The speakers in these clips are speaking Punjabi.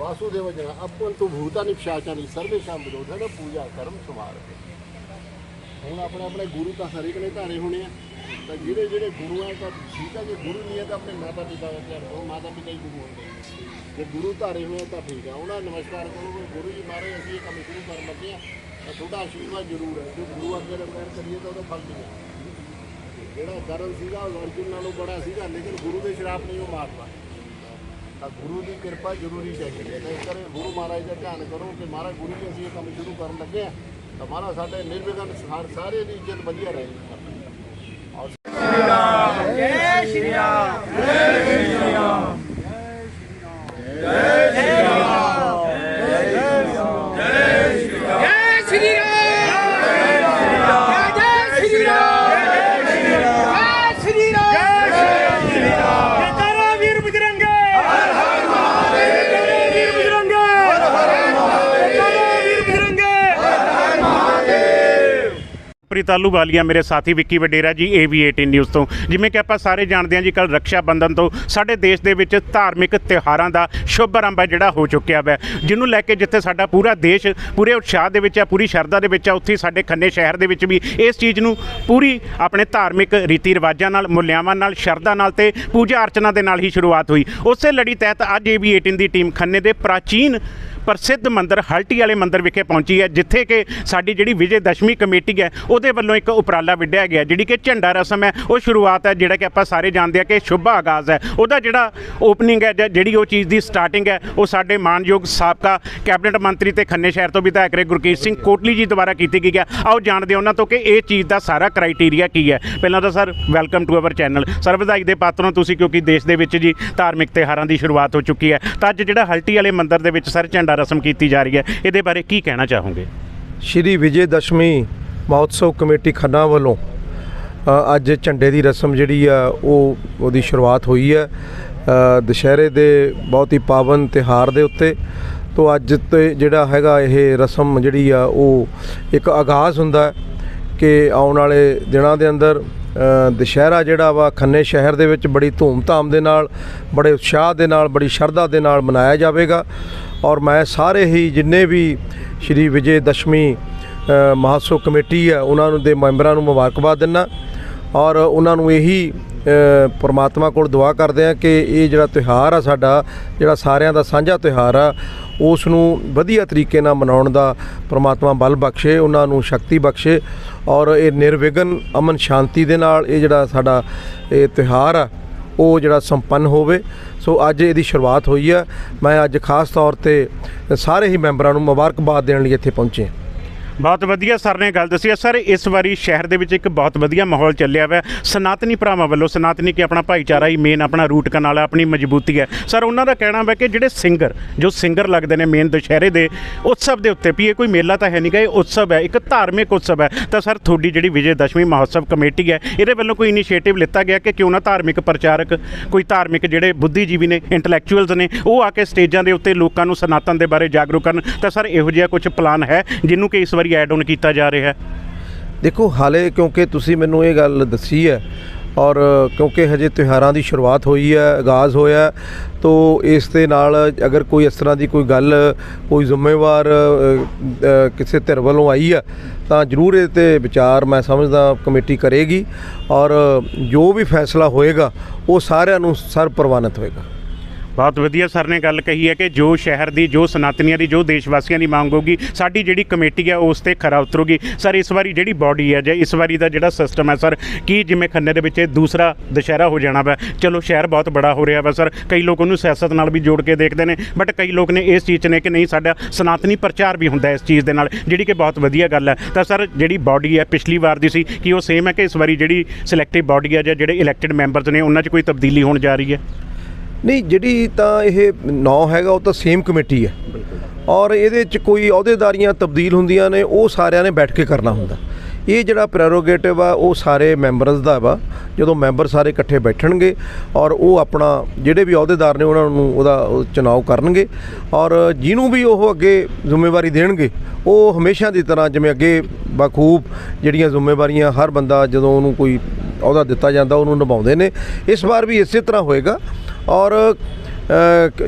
వాసుదేవజన అప్పంతు భూతాన్ని పిశాచాన్ని సర్వేషాం విరోధన ਪੂਜਾ ਕਰਮ ਸਮਾਰਤੇ ਹੁਣ ਆਪਣੇ ਆਪਣੇ ਗੁਰੂ ਤਾਂ ਹਰ ਇੱਕ ਨੇ ਧਾਰੇ ਹੋਣੇ ਆ। ਤਾਂ ਜਿਹੜੇ ਜਿਹੜੇ ਗੁਰੂ ਆ, ਤਾਂ ਠੀਕ ਆ। ਜੇ ਗੁਰੂ ਨਹੀਂ ਹੈ ਤਾਂ ਆਪਣੇ ਮਾਤਾ ਪਿਤਾ ਦਾ ਧਿਆਨ ਕਰੋ। ਮਾਤਾ ਪਿਤਾ ਹੀ ਗੁਰੂ ਹੁੰਦੇ ਜੇ ਗੁਰੂ ਧਾਰੇ ਹੋਏ ਤਾਂ ਠੀਕ ਆ। ਉਹਨਾਂ ਨਮਸਕਾਰ ਕਰੋ ਗੁਰੂ ਜੀ ਮਹਾਰਾਜ, ਅਸੀਂ ਇਹ ਕੰਮ ਸ਼ੁਰੂ ਕਰਨ ਲੱਗੇ ਆ। ਤਾਂ ਤੁਹਾਡਾ ਆਸ਼ੀਰਵਾਦ ਜ਼ਰੂਰ ਹੈ। ਜੇ ਗੁਰੂ ਅੱਗੇ ਰਮਨ ਕਰੀਏ, ਤਾਂ ਉਹਦਾ ਫਲ ਮਿਲਦਾ ਜਿਹੜਾ ਕਰਨ ਸੀਗਾ, ਉਹ ਅਰਜੁਨ ਨਾਲੋਂ ਬੜਾ ਸੀਗਾ, ਲੇਕਿਨ ਗੁਰੂ ਦੇ ਸ਼ਰਾਪ ਨਹੀਂ, ਉਹ ਮਾਰਤਾ ਤਾਂ ਗੁਰੂ ਦੀ ਕਿਰਪਾ ਜ਼ਰੂਰੀ ਚਾਹੀਦੀ ਹੈ ਤਾਂ ਇਸ ਕਰਕੇ ਗੁਰੂ ਮਹਾਰਾਜ ਦਾ ਧਿਆਨ ਕਰੋ ਕਿ ਮਹਾਰਾਜ ਗੁਰੂ ਜੀ ਅਸੀਂ ਇਹ ਕੰਮ ਸ਼ੁਰੂ ਕਰਨ ਲੱਗੇ ਆ ਤਾਂ ਮਹਾਰਾਜ ਸਾਡੇ ਨਿਰਵਿਘਨ ਸਾਰ- ਸਾਰੇ ਦੀ ਇੱਜ਼ਤ ਵਧੀਆ ਰਹੇ ਜੈ ਪ੍ਰੀਤ ਆਲੂਵਾਲੀਆ ਮੇਰੇ ਸਾਥੀ ਵਿੱਕੀ ਵਡੇਰਾ ਜੀ AV18 ਨਿਊਜ਼ ਤੋਂ। ਜਿਵੇਂ ਕਿ ਆਪਾਂ ਸਾਰੇ ਜਾਣਦੇ ਹਾਂ ਜੀ ਕੱਲ ਰੱਖਿਆ ਬੰਧਨ ਤੋਂ ਸਾਡੇ ਦੇਸ਼ ਦੇ ਵਿੱਚ ਧਾਰਮਿਕ ਤਿਉਹਾਰਾਂ ਦਾ ਸ਼ੁਭ ਆਰੰਭ ਹੈ ਜਿਹੜਾ ਹੋ ਚੁੱਕਿਆ ਹੈ ਜਿਹਨੂੰ ਲੈ ਕੇ ਜਿੱਥੇ ਸਾਡਾ ਪੂਰਾ ਦੇਸ਼ ਪੂਰੇ ਉਤਸ਼ਾਹ ਦੇ ਵਿੱਚ ਹੈ ਪੂਰੀ ਸ਼ਰਧਾ ਦੇ ਵਿੱਚ ਹੈ ਉੱਥੇ ਸਾਡੇ ਖੰਨੇ ਸ਼ਹਿਰ ਦੇ ਵਿੱਚ ਵੀ ਇਸ ਚੀਜ਼ ਨੂੰ ਪੂਰੀ ਆਪਣੇ ਧਾਰਮਿਕ ਰੀਤੀ ਰਿਵਾਜਾਂ ਨਾਲ, ਮੁੱਲਿਆਵਾਂ ਨਾਲ, ਸ਼ਰਧਾ ਨਾਲ ਤੇ ਪੂਜਾ ਅਰਚਨਾ ਦੇ ਨਾਲ ਹੀ ਸ਼ੁਰੂਆਤ ਹੋਈ। ਉਸੇ ਲੜੀ ਤਹਿਤ ਅੱਜ AV18 ਦੀ ਟੀਮ ਖੰਨੇ ਦੇ ਪ੍ਰਾਚੀਨ ਪ੍ਰਸਿੱਧ ਮੰਦਿਰ ਹਲਟੀ ਵਾਲੇ ਮੰਦਿਰ ਵਿਖੇ ਪਹੁੰਚੀ ਹੈ, ਜਿੱਥੇ ਕਿ ਸਾਡੀ ਜਿਹੜੀ ਵਿਜੇ ਦਸ਼ਮੀ ਕਮੇਟੀ ਹੈ, ਉਹਦੇ ਵੱਲੋਂ ਇੱਕ ਉਪਰਾਲਾ ਵਿੱਢਿਆ ਗਿਆ, ਜਿਹੜੀ ਕਿ ਝੰਡਾ ਰਸਮ ਹੈ, ਉਹ ਸ਼ੁਰੂਆਤ ਹੈ, ਜਿਹੜਾ ਕਿ ਆਪਾਂ ਸਾਰੇ ਜਾਣਦੇ ਆ ਕਿ ਸ਼ੁਭ ਆਗਾਜ਼ ਹੈ। ਉਹਦਾ ਜਿਹੜਾ ਓਪਨਿੰਗ ਹੈ, ਜਾਂ ਜਿਹੜੀ ਉਹ ਚੀਜ਼ ਦੀ ਸਟਾਰਟਿੰਗ ਹੈ, ਉਹ ਸਾਡੇ ਮਾਨਯੋਗ ਸਾਬਕਾ ਕੈਬਨਿਟ ਮੰਤਰੀ ਤੇ ਖੰਨੇ ਸ਼ਹਿਰ ਤੋਂ ਵਿਧਾਇਕ ਰਹੇ ਗੁਰਕੀਰਤ ਸਿੰਘ ਕੋਟਲੀ ਜੀ ਦੁਆਰਾ ਕੀਤੀ ਗਈ ਹੈ। ਆਓ ਜਾਣਦੇ ਹਾਂ ਉਹਨਾਂ ਤੋਂ ਕਿ ਇਹ ਚੀਜ਼ ਦਾ ਸਾਰਾ ਕ੍ਰਾਈਟੇਰੀਆ ਕੀ ਹੈ। ਪਹਿਲਾਂ ਤਾਂ sir welcome to our channel sir ਵਿਧਾਇਕ ਦੇ ਪਾਤਰੋਂ ਤੁਸੀਂ, ਕਿਉਂਕਿ ਦੇਸ਼ ਦੇ ਵਿੱਚ ਜੀ ਧਾਰਮਿਕ ਤਿਉਹਾਰਾਂ ਦੀ ਸ਼ੁਰੂਆਤ ਹੋ ਚੁੱਕੀ ਹੈ। ਤਾਂ ਅੱਜ ਜਿਹੜਾ ਹਲਟੀ ਵਾਲੇ ਮੰਦਿਰ ਦੇ ਵਿੱਚ ਸਰ, ਝੰਡਾ ਰਸਮ ਕੀਤੀ ਜਾ ਰਹੀ ਹੈ। ਇਹਦੇ ਬਾਰੇ ਕੀ ਕਹਿਣਾ ਚਾਹੋਗੇ? ਸ਼੍ਰੀ ਵਿਜੇ ਦਸ਼ਮੀ ਮਹੋਤਸਵ ਕਮੇਟੀ ਖੰਨਾ ਵੱਲੋਂ ਅੱਜ ਝੰਡੇ ਦੀ ਰਸਮ ਜਿਹੜੀ ਆ, ਉਹ, ਉਹਦੀ ਸ਼ੁਰੂਆਤ ਹੋਈ ਹੈ। ਦੁਸ਼ਹਿਰੇ ਦੇ ਬਹੁਤ ਹੀ ਪਾਵਨ ਤਿਹਾਰ ਦੇ ਉੱਤੇ ਤੋਂ ਅੱਜ ਤੇ ਜਿਹੜਾ ਹੈਗਾ ਇਹ ਰਸਮ ਜਿਹੜੀ ਆ, ਉਹ ਇੱਕ ਆਗਾਜ਼ ਹੁੰਦਾ ਕਿ ਆਉਣ ਵਾਲੇ ਦਿਨਾਂ ਦੇ ਅੰਦਰ ਦੁਸ਼ਹਿਰਾ ਜਿਹੜਾ ਵਾ, ਖੰਨੇ ਸ਼ਹਿਰ ਦੇ ਵਿੱਚ ਬੜੀ ਧੂਮ-ਧਾਮ ਦੇ ਨਾਲ, ਬੜੇ ਉਤਸ਼ਾਹ ਦੇ ਨਾਲ, ਬੜੀ ਸ਼ਰਧਾ ਦੇ ਨਾਲ ਮਨਾਇਆ ਜਾਵੇਗਾ। ਔਰ ਮੈਂ ਸਾਰੇ ਹੀ ਜਿੰਨੇ ਵੀ ਸ਼੍ਰੀ ਵਿਜੇ ਦਸ਼ਮੀ ਅ, ਕਮੇਟੀ ਹੈ ਉਹਨਾਂ ਨੂੰ ਦੇ ਮੈਂਬਰਾਂ ਨੂੰ ਮੁਬਾਰਕਬਾਦ ਦਿੰਦਾ ਔਰ ਉਹਨਾਂ ਨੂੰ ਇਹੀ ਪਰਮਾਤਮਾ ਕੋਲ ਦੁਆ ਕਰਦੇ ਆ ਕਿ ਇਹ ਜਿਹੜਾ ਤਿਉਹਾਰ ਆ ਸਾਡਾ ਜਿਹੜਾ ਸਾਰਿਆਂ ਦਾ ਸਾਂਝਾ ਤਿਉਹਾਰ ਆ ਉਸ ਨੂੰ ਵਧੀਆ ਤਰੀਕੇ ਨਾਲ ਮਨਾਉਣ ਦਾ ਪਰਮਾਤਮਾ ਬਲ ਬਖਸ਼ੇ ਉਹਨਾਂ ਨੂੰ ਸ਼ਕਤੀ ਬਖਸ਼ੇ। ਔਰ ਇਹ ਨਿਰਵਿਘਨ ਅਮਨ ਸ਼ਾਂਤੀ ਦੇ ਨਾਲ ਇਹ ਜਿਹੜਾ ਸਾਡਾ ਇਹ ਤਿਉਹਾਰ ਆ ਉਹ ਜਿਹੜਾ ਸੰਪੰਨ ਹੋਵੇ। ਸੋ ਅੱਜ ਇਹਦੀ ਸ਼ੁਰੂਆਤ ਹੋਈ ਆ ਮੈਂ ਅੱਜ ਖਾਸ ਤੌਰ ਤੇ ਸਾਰੇ ਹੀ ਮੈਂਬਰਾਂ ਨੂੰ ਮੁਬਾਰਕਬਾਦ ਦੇਣ ਲਈ ਇੱਥੇ ਪਹੁੰਚੇ ਹਾਂ। ਬਹੁਤ ਵਧੀਆ ਸਰ ਨੇ ਗੱਲ ਦੱਸੀ ਹੈ। ਸਰ, ਇਸ ਵਾਰੀ ਸ਼ਹਿਰ ਦੇ ਵਿੱਚ ਇੱਕ ਬਹੁਤ ਵਧੀਆ ਮਾਹੌਲ ਚੱਲਿਆ ਹੋਇਆ ਸਨਾਤਨੀ ਭਰਾਵਾਂ ਵੱਲੋਂ, ਸਨਾਤਨੀ ਕਿ ਆਪਣਾ ਭਾਈਚਾਰਾ ਹੀ ਮੇਨ ਆਪਣਾ ਰੂਟ ਕਨਾਲ ਹੈ ਆਪਣੀ ਮਜ਼ਬੂਤੀ ਹੈ। ਸਰ, ਉਹਨਾਂ ਦਾ ਕਹਿਣਾ ਹੈ ਕਿ ਜਿਹੜੇ ਸਿੰਗਰ ਜੋ ਸਿੰਗਰ ਲੱਗਦੇ ਨੇ ਮੇਨ ਦੁਸ਼ਹਿਰੇ ਦੇ, ਉਤਸਵ ਦੇ ਉੱਤੇ ਵੀ ਇਹ ਕੋਈ ਮੇਲਾ ਤਾਂ ਹੈ ਨਹੀਂ ਗਾ, ਇਹ ਉਤਸਵ ਹੈ, ਇੱਕ ਧਾਰਮਿਕ ਉਤਸਵ ਹੈ। ਤਾਂ ਸਰ, ਤੁਹਾਡੀ ਜਿਹੜੀ ਵਿਜੇ ਦਸ਼ਮੀ ਮਹੋਤਸਵ ਕਮੇਟੀ ਹੈ, ਇਹਦੇ ਵੱਲੋਂ ਕੋਈ ਇਨੀਸ਼ੀਏਟਿਵ ਲਿੱਤਾ ਗਿਆ ਕਿ ਕਿਉਂ ਨਾ ਧਾਰਮਿਕ ਪ੍ਰਚਾਰਕ, ਕੋਈ ਧਾਰਮਿਕ ਜਿਹੜੇ ਬੁੱਧੀਜੀਵੀ ਨੇ ਇੰਟੈਲੈਕਚੁਅਲਸ ਨੇ, ਉਹ ਆ ਕੇ ਸਟੇਜਾਂ ਦੇ ਉੱਤੇ ਲੋਕਾਂ ਨੂੰ ਸਨਾਤਨ ਦੇ ਬਾਰੇ ਜਾਗਰੂਕ ਕਰਨ? ਤਾਂ ਸਰ, ਇਹੋ ਜਿਹਾ ਕੁਝ ਪਲਾਨ ਹੈ, ਜਿਹਨੂੰ ਕਿ ਇਸ ਵਾਰੀ ਐਡ ਆਨ ਕੀਤਾ ਜਾ ਰਿਹਾ ਹੈ। ਦੇਖੋ, ਹਾਲੇ ਕਿਉਂਕਿ ਤੁਸੀਂ ਮੈਨੂੰ ਇਹ ਗੱਲ ਦੱਸੀ ਹੈ ਔਰ ਕਿਉਂਕਿ ਹਜੇ ਤਿਉਹਾਰਾਂ ਦੀ ਸ਼ੁਰੂਆਤ ਹੋਈ ਹੈ, ਆਗਾਜ਼ ਹੋਇਆ ਤੋ ਇਸ ਦੇ ਨਾਲ ਅਗਰ ਕੋਈ ਇਸ ਤਰ੍ਹਾਂ ਦੀ ਕੋਈ ਗੱਲ, ਕੋਈ ਜ਼ਿੰਮੇਵਾਰ ਕਿਸੇ ਧਿਰ ਵੱਲੋਂ ਆਈ ਹੈ, ਤਾਂ ਜ਼ਰੂਰ ਇਹ ਤੇ ਵਿਚਾਰ ਮੈਂ ਸਮਝਦਾ ਕਮੇਟੀ ਕਰੇਗੀ ਔਰ ਜੋ ਵੀ ਫੈਸਲਾ ਹੋਏਗਾ, ਉਹ ਸਾਰਿਆਂ ਨੂੰ ਸਰਬ ਪ੍ਰਵਾਨਿਤ ਹੋਏਗਾ। ਬਹੁਤ ਵਧੀਆ ਸਰ ਨੇ ਗੱਲ ਕਹੀ ਹੈ ਕਿ ਜੋ ਸ਼ਹਿਰ ਦੀ, ਜੋ ਸਨਾਤਨੀਆਂ ਦੀ, ਜੋ ਦੇਸ਼ ਵਾਸੀਆਂ ਦੀ ਮੰਗ ਹੋਗੀ ਸਾਡੀ ਜਿਹੜੀ ਕਮੇਟੀ ਹੈ ਉਸ ਤੇ ਖਰਾ ਉਤਰੂਗੀ। ਸਰ, ਇਸ ਵਾਰੀ ਜਿਹੜੀ ਬਾਡੀ ਹੈ ਜਾਂ ਇਸ ਵਾਰੀ ਦਾ ਜਿਹੜਾ ਸਿਸਟਮ ਹੈ ਸਰ, ਕੀ ਜਿਵੇਂ ਖੰਨੇ ਦੇ ਵਿੱਚ ਇਹ ਦੂਸਰਾ ਦੁਸ਼ਹਿਰਾ ਹੋ ਜਾਣਾ ਵਾ? ਚਲੋ, ਸ਼ਹਿਰ ਬਹੁਤ ਬੜਾ ਹੋ ਰਿਹਾ ਵਾ ਸਰ। ਕਈ ਲੋਕ ਉਹਨੂੰ ਸਿਆਸਤ ਨਾਲ ਵੀ ਜੋੜ ਕੇ ਦੇਖਦੇ ਨੇ ਬਟ ਕਈ ਲੋਕ ਨੇ ਇਸ ਚੀਜ਼ 'ਚ ਨੇ ਕਿ ਨਹੀਂ, ਸਾਡਾ ਸਨਾਤਨੀ ਪ੍ਰਚਾਰ ਵੀ ਹੁੰਦਾ ਇਸ ਚੀਜ਼ ਦੇ ਨਾਲ, ਜਿਹੜੀ ਕਿ ਬਹੁਤ ਵਧੀਆ ਗੱਲ ਹੈ। ਤਾਂ ਸਰ, ਜਿਹੜੀ ਬਾਡੀ ਹੈ ਪਿਛਲੀ ਵਾਰ ਦੀ ਸੀ, ਕਿ ਉਹ ਸੇਮ ਹੈ ਕਿ ਇਸ ਵਾਰੀ ਜਿਹੜੀ ਸਿਲੈਕਟਿਵ ਬਾਡੀ ਹੈ ਜਾਂ ਜਿਹੜੇ ਇਲੈਕਟਿਡ ਮੈਂਬਰਸ ਨੇ, ਉਹਨਾਂ 'ਚ ਕੋਈ ਤਬਦੀਲੀ ਹੋਣ ਜਾ ਰਹੀ ਹੈ? ਨਹੀਂ, ਜਿਹੜੀ ਤਾਂ ਇਹ ਨੌ ਹੈਗਾ, ਉਹ ਤਾਂ ਸੇਮ ਕਮੇਟੀ ਹੈ। ਔਰ ਇਹਦੇ 'ਚ ਕੋਈ ਅਹੁਦੇਦਾਰੀਆਂ ਤਬਦੀਲ ਹੁੰਦੀਆਂ ਨੇ, ਉਹ ਸਾਰਿਆਂ ਨੇ ਬੈਠ ਕੇ ਕਰਨਾ ਹੁੰਦਾ। ਇਹ ਜਿਹੜਾ ਪ੍ਰੈਰੋਗੇਟਿਵ ਆ, ਉਹ ਸਾਰੇ ਮੈਂਬਰਸ ਦਾ ਵਾ। ਜਦੋਂ ਮੈਂਬਰ ਸਾਰੇ ਇਕੱਠੇ ਬੈਠਣਗੇ, ਔਰ ਉਹ ਆਪਣਾ ਜਿਹੜੇ ਵੀ ਅਹੁਦੇਦਾਰ ਨੇ, ਉਹਨਾਂ ਨੂੰ ਉਹਦਾ ਉਹ ਚੁਣਾਵ ਕਰਨਗੇ। ਔਰ ਜਿਹਨੂੰ ਵੀ ਉਹ ਅੱਗੇ ਜ਼ਿੰਮੇਵਾਰੀ ਦੇਣਗੇ, ਉਹ ਹਮੇਸ਼ਾ ਦੀ ਤਰ੍ਹਾਂ ਜਿਵੇਂ ਅੱਗੇ ਬਖੂਬ ਜਿਹੜੀਆਂ ਜ਼ਿੰਮੇਵਾਰੀਆਂ ਹਰ ਬੰਦਾ ਜਦੋਂ ਉਹਨੂੰ ਕੋਈ ਅਹੁਦਾ ਦਿੱਤਾ ਜਾਂਦਾ, ਉਹਨੂੰ ਨਿਭਾਉਂਦੇ ਨੇ। ਇਸ ਵਾਰ ਵੀ ਇਸੇ ਤਰ੍ਹਾਂ ਹੋਏਗਾ। ਔਰ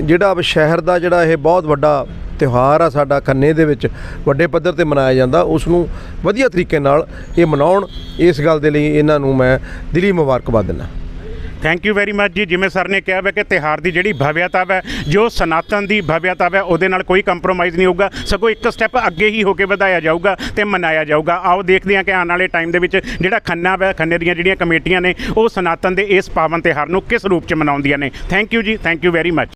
ਜਿਹੜਾ ਸ਼ਹਿਰ ਦਾ ਜਿਹੜਾ ਇਹ ਬਹੁਤ ਵੱਡਾ ਤਿਉਹਾਰ ਆ ਸਾਡਾ ਖੰਨੇ ਦੇ ਵਿੱਚ, ਵੱਡੇ ਪੱਧਰ ਤੇ ਮਨਾਇਆ ਜਾਂਦਾ ਉਸ ਨੂੰ ਵਧੀਆ ਤਰੀਕੇ ਨਾਲ ਇਹ ਮਨਾਉਣ, ਇਸ ਗੱਲ ਦੇ ਲਈ ਇਹਨਾਂ ਨੂੰ ਮੈਂ ਦਿਲੀ ਮੁਬਾਰਕਬਾਦ ਦਿੰਦਾ। ਥੈਂਕ ਯੂ ਵੈਰੀ ਮੱਚ ਜੀ। ਜਿਵੇਂ ਸਰ ਨੇ ਕਿਹਾ ਵਾ ਕਿ ਤਿਹਾਰ ਦੀ ਜਿਹੜੀ ਭਵਿਆਤਾ ਹੈ ਜੋ ਸਨਾਤਨ ਦੀ ਭਵਿਆਤਾ ਹੈ ਉਹਦੇ ਨਾਲ ਕੋਈ ਕੰਪਰੋਮਾਈਜ਼ ਨਹੀਂ ਹੋਊਗਾ। ਸਗੋਂ ਇੱਕ ਸਟੈਪ ਅੱਗੇ ਹੀ ਹੋ ਕੇ ਵਧਾਇਆ ਜਾਊਗਾ ਤੇ ਮਨਾਇਆ ਜਾਊਗਾ। ਆਓ ਦੇਖਦੇ ਹਾਂ ਕਿ ਆਉਣ ਵਾਲੇ ਟਾਈਮ ਦੇ ਵਿੱਚ ਜਿਹੜਾ ਖੰਨਾ ਹੈ ਖੰਨੇ ਦੀਆਂ ਜਿਹੜੀਆਂ ਕਮੇਟੀਆਂ ਨੇ, ਉਹ ਸਨਾਤਨ ਦੇ ਇਸ ਪਾਵਨ ਤਿਹਾਰ ਨੂੰ ਕਿਸ ਰੂਪ ਚ ਮਨਾਉਂਦੀਆਂ ਨੇ। Thank you ji. Thank you very much